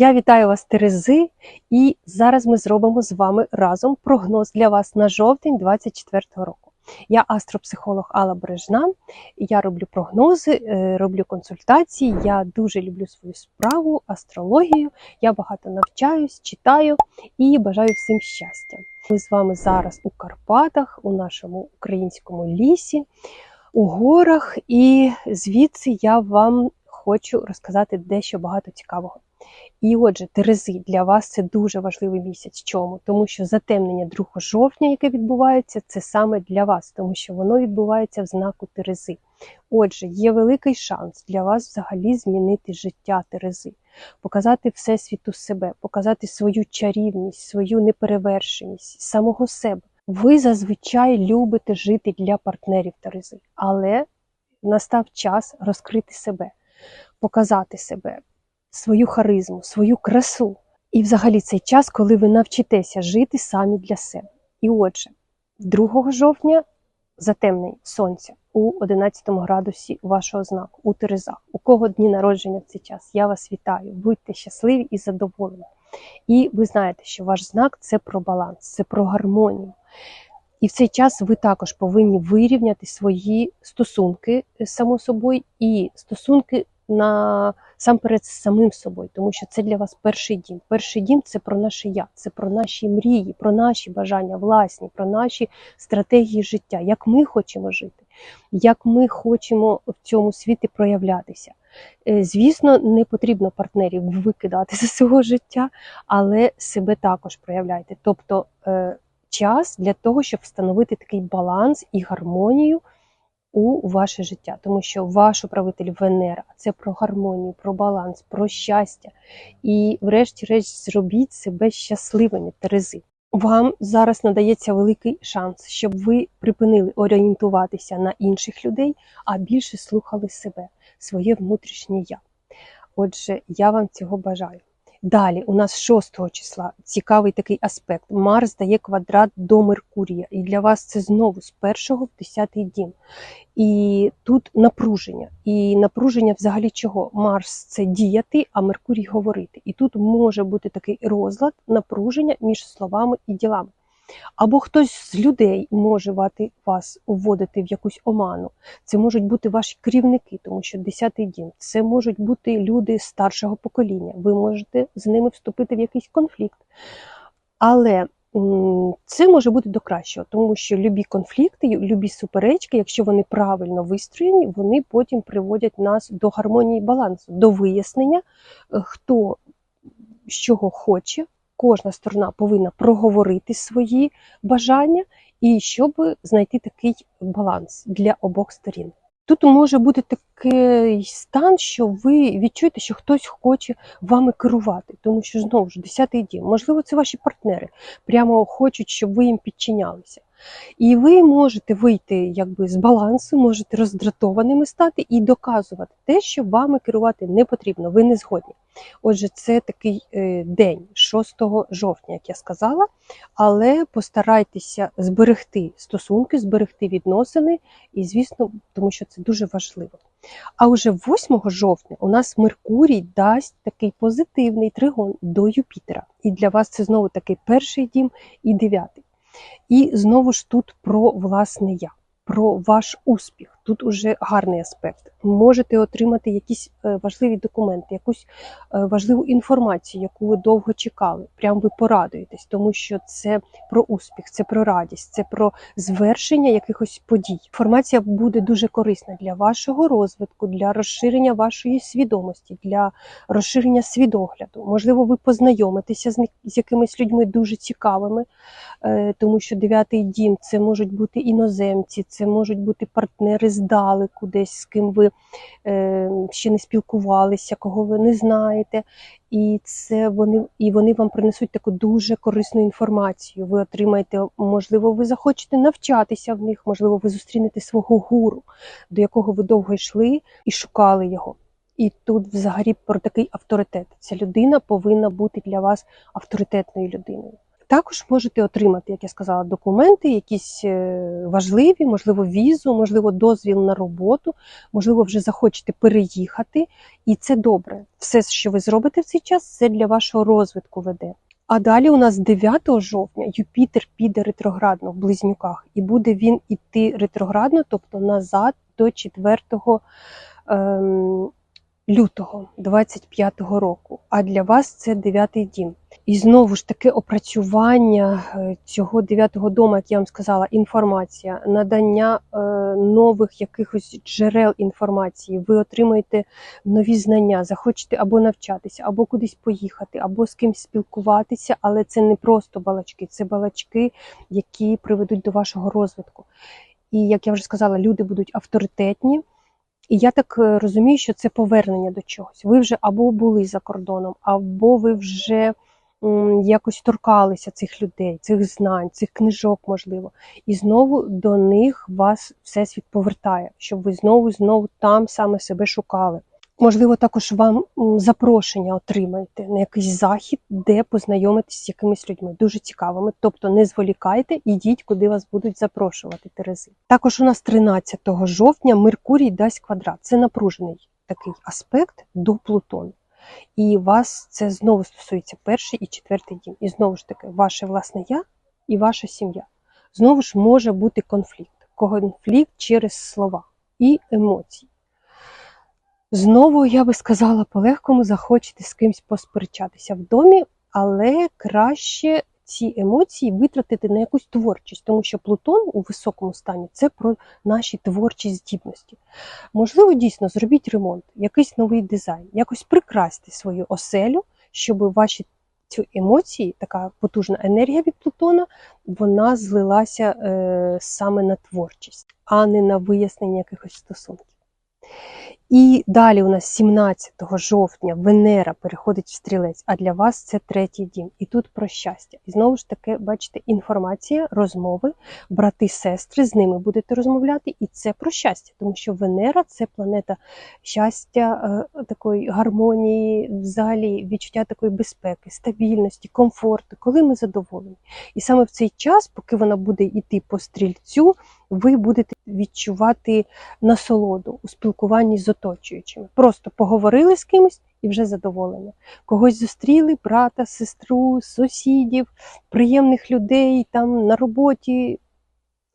Я вітаю вас, Терези, і зараз ми зробимо з вами разом прогноз для вас на жовтень 2024 року. Я астропсихолог Алла Бережна. Я роблю прогнози, е, роблю консультації. Я дуже люблю свою справу, астрологію. Я багато навчаюсь, читаю і бажаю всім щастя. Ми з вами зараз у Карпатах, у нашому українському лісі, у горах, і звідси я вам хочу розказати дещо багато цікавого. І отже, Терези, для вас це дуже важливий місяць. Чому? Тому що затемнення 2 жовтня, яке відбувається, це саме для вас, тому що воно відбувається в знаку Терези. Отже, є великий шанс для вас взагалі змінити життя Терези, показати всесвіту себе, показати свою чарівність, свою неперевершеність, самого себе. Ви зазвичай любите жити для партнерів Терези, але настав час розкрити себе, показати себе свою харизму, свою красу. І взагалі цей час, коли ви навчитеся жити самі для себе. І отже, 2 жовтня затемнень сонця у 11 градусі вашого знаку, у Терезах. У кого дні народження в цей час? Я вас вітаю. Будьте щасливі і задоволені. І ви знаєте, що ваш знак це про баланс, це про гармонію. І в цей час ви також повинні вирівняти свої стосунки само собою і стосунки на сам перед самим собою, тому що це для вас перший дім. Перший дім це про наше я, це про наші мрії, про наші бажання власні, про наші стратегії життя, як ми хочемо жити, як ми хочемо в цьому світі проявлятися. Е, Звісно, не потрібно партнерів викидати з свого життя, але себе також проявляйте. Тобто е, час для того, щоб встановити такий баланс і гармонію у ваше життя, тому що ваш управитель Венера це про гармонію, про баланс, про щастя. І, врешті-решт, зробіть себе щасливими, Терези. Вам зараз надається великий шанс, щоб ви припинили орієнтуватися на інших людей, а більше слухали себе, своє внутрішнє я. Отже, я вам цього бажаю. Далі, у нас 6 числа цікавий такий аспект. Марс дає квадрат до Меркурія, і для вас це знову з 1 в 10 дім. І тут напруження. І напруження взагалі чого? Марс це діяти, а Меркурій говорити. І тут може бути такий розлад напруження між словами і ділами. Або хтось з людей може вас вводити в якусь оману. Це можуть бути ваші керівники, тому що 10-й дім це можуть бути люди старшого покоління. Ви можете з ними вступити в якийсь конфлікт. Але це може бути до кращого, тому що любі конфлікти, любі суперечки, якщо вони правильно вистроєні, вони потім приводять нас до гармонії балансу, до вияснення, е, хто з чого хоче. Кожна сторона повинна проговорити свої бажання і щоб знайти такий баланс для обох сторін. Тут може бути такий стан, що ви відчуєте, що хтось хоче вами керувати, тому що знову ж 10-й дім. Можливо, це ваші партнери прямо хочуть, щоб ви їм підчинялися. І ви можете вийти якби з балансу, можете роздратованими стати і доказувати те, що вами керувати не потрібно, ви не згодні. Отже, це такий е, день 6 жовтня, як я сказала, але постарайтеся зберегти стосунки, зберегти відносини, і, звісно, тому що це дуже важливо. А вже 8 жовтня у нас Меркурій дасть такий позитивний тригон до Юпітера. І для вас це знову такий перший дім і дев'ятий. І знову ж тут про власне я, про ваш успіх. Тут уже гарний аспект. Можете отримати якісь е, важливі документи, якусь е, важливу інформацію, яку ви довго чекали. Прям ви порадуєтесь, тому що це про успіх, це про радість, це про звершення якихось подій. Інформація буде дуже корисна для вашого розвитку, для розширення вашої свідомості, для розширення свідогляду. Можливо, ви познайомитеся з, якимись людьми дуже цікавими, е, тому що дев'ятий дім це можуть бути іноземці, це можуть бути партнери здалеку, десь з ким ви е, ще не спілкувалися, кого ви не знаєте. І це вони і вони вам принесуть таку дуже корисну інформацію. Ви отримаєте, можливо, ви захочете навчатися в них, можливо, ви зустрінете свого гуру, до якого ви довго йшли і шукали його. І тут взагалі про такий авторитет. Ця людина повинна бути для вас авторитетною людиною. Також можете отримати, як я сказала, документи, якісь е, важливі, можливо, візу, можливо, дозвіл на роботу, можливо, вже захочете переїхати, і це добре. Все, що ви зробите в цей час, це для вашого розвитку веде. А далі у нас 9 жовтня Юпітер піде ретроградно в близнюках, і буде він іти ретроградно, тобто назад до 4 ем, лютого 25-го року. А для вас це 9-й дім. І знову ж таки опрацювання е, цього 9-го дому, як я вам сказала, інформація, надання е, нових якихось джерел інформації. Ви отримаєте нові знання, захочете або навчатися, або кудись поїхати, або з кимось спілкуватися, але це не просто балачки, це балачки, які приведуть до вашого розвитку. І як я вже сказала, люди будуть авторитетні. І я так е, розумію, що це повернення до чогось. Ви вже або були за кордоном, або ви вже якось торкалися цих людей, цих знань, цих книжок, можливо. І знову до них вас всесвіт повертає, щоб ви знову знову там саме себе шукали. Можливо, також вам запрошення отримаєте на якийсь захід, де познайомитись з якимись людьми, дуже цікавими. Тобто не зволікайте, ідіть, куди вас будуть запрошувати Терези. Також у нас 13 жовтня Меркурій дасть квадрат. Це напружений такий аспект до Плутону. І вас це знову стосується перший і четвертий дім. І знову ж таки, ваше власне я і ваша сім'я. Знову ж може бути конфлікт. Конфлікт через слова і емоції. Знову, я би сказала, по-легкому захочете з кимось посперечатися в домі, але краще ці емоції витратити на якусь творчість, тому що Плутон у високому стані це про наші творчі здібності. Можливо, дійсно зробіть ремонт, якийсь новий дизайн, якось прикрасьте свою оселю, щоб ваші ці емоції, така потужна енергія від Плутона, вона злилася е, саме на творчість, а не на вияснення якихось стосунків. І далі у нас 17 жовтня Венера переходить в стрілець, а для вас це третій дім. І тут про щастя. І знову ж таки, бачите, інформація, розмови, брати, сестри, з ними будете розмовляти, і це про щастя, тому що Венера це планета щастя, е, такої гармонії, взагалі відчуття такої безпеки, стабільності, комфорту, коли ми задоволені. І саме в цей час, поки вона буде йти по стрільцю, ви будете відчувати насолоду у спілкуванні з оточуючими. Просто поговорили з кимось і вже задоволені. Когось зустріли, брата, сестру, сусідів, приємних людей там на роботі,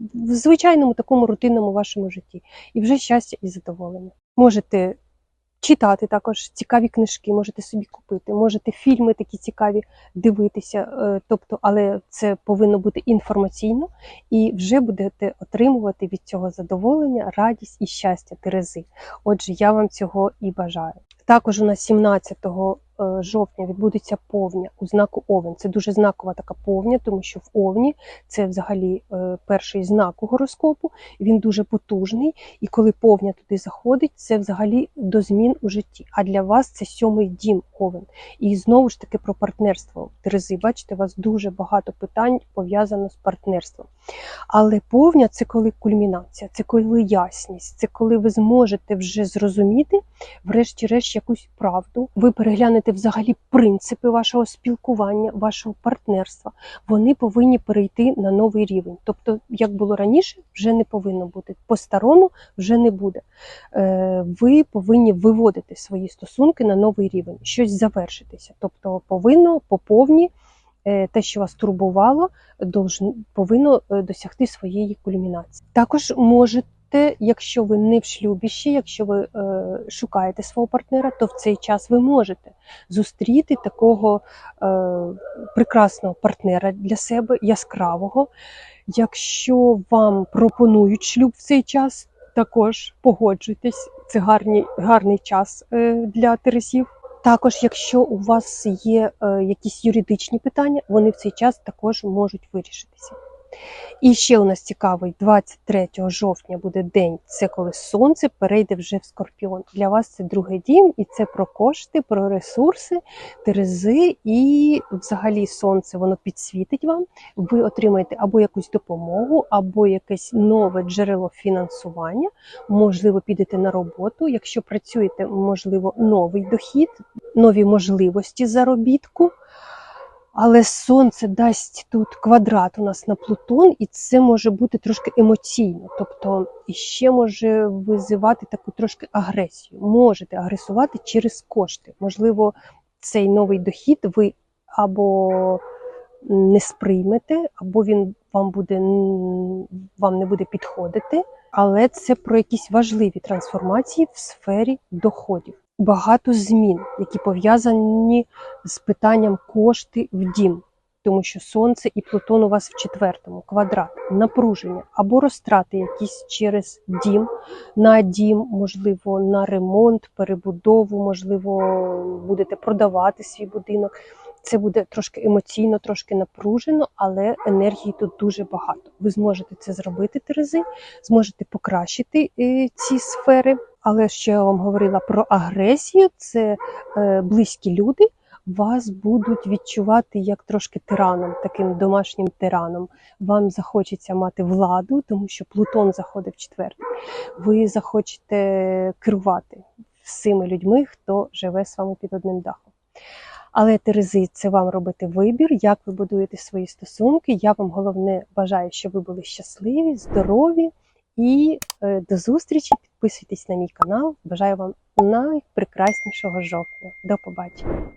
в звичайному такому рутинному вашому житті. І вже щастя і задоволення. Можете читати також цікаві книжки, можете собі купити, можете фільми такі цікаві дивитися, е, тобто, але це повинно бути інформаційно, і вже будете отримувати від цього задоволення, радість і щастя Терези. Отже, я вам цього і бажаю. Також у нас 17 е, жовтня відбудеться повня у знаку Овен. Це дуже знакова така повня, тому що в Овні це взагалі е, перший знак у гороскопу. Він дуже потужний, і коли повня туди заходить, це взагалі до змін у житті. А для вас це сьомий дім Овен. І знову ж таки про партнерство. Терези, бачите, у вас дуже багато питань пов'язано з партнерством. Але повня це коли кульмінація, це коли ясність, це коли ви зможете вже зрозуміти, врешті-решт, якусь правду. Ви переглянете взагалі принципи вашого спілкування, вашого партнерства. Вони повинні перейти на новий рівень. Тобто, як було раніше, вже не повинно бути. По-старому вже не буде. Е, Ви повинні виводити свої стосунки на новий рівень, щось завершитися. Тобто, повинно по повній е, те, що вас турбувало, повинно е, досягти своєї кульмінації. Також можете, якщо ви не в шлюбі ще, якщо ви е, шукаєте свого партнера, то в цей час ви можете зустріти такого е, прекрасного партнера для себе, яскравого. Якщо вам пропонують шлюб в цей час, також погоджуйтесь. Це гарний, гарний час е, для тересів. Також, якщо у вас є е, якісь юридичні питання, вони в цей час також можуть вирішитися. І ще у нас цікавий 23 жовтня буде день. Це коли сонце перейде вже в скорпіон. Для вас це другий дім, і це про кошти, про ресурси, терези, і взагалі сонце воно підсвітить вам. Ви отримаєте або якусь допомогу, або якесь нове джерело фінансування. Можливо, підете на роботу. Якщо працюєте, можливо, новий дохід, нові можливості заробітку. Але сонце дасть тут квадрат у нас на Плутон, і це може бути трошки емоційно. Тобто іще може визивати таку трошки агресію. Можете агресувати через кошти. Можливо, цей новий дохід ви або не сприймете, або він вам буде вам не буде підходити. Але це про якісь важливі трансформації в сфері доходів. Багато змін, які пов'язані з питанням кошти в дім, тому що сонце і Плутон у вас в четвертому квадрат, напруження або розтрати якісь через дім, на дім, можливо, на ремонт, перебудову, можливо, будете продавати свій будинок. Це буде трошки емоційно, трошки напружено, але енергії тут дуже багато. Ви зможете це зробити, Терези, зможете покращити е, ці сфери. Але ще я вам говорила про агресію: це е, близькі люди вас будуть відчувати як трошки тираном, таким домашнім тираном. Вам захочеться мати владу, тому що Плутон заходить в четвертий. Ви захочете керувати всіми людьми, хто живе з вами під одним дахом. Але Терези, це вам робити вибір, як ви будуєте свої стосунки. Я вам головне бажаю, щоб ви були щасливі, здорові і е, до зустрічі. Підписуйтесь на мій канал. Бажаю вам найпрекраснішого жовтня. До побачення.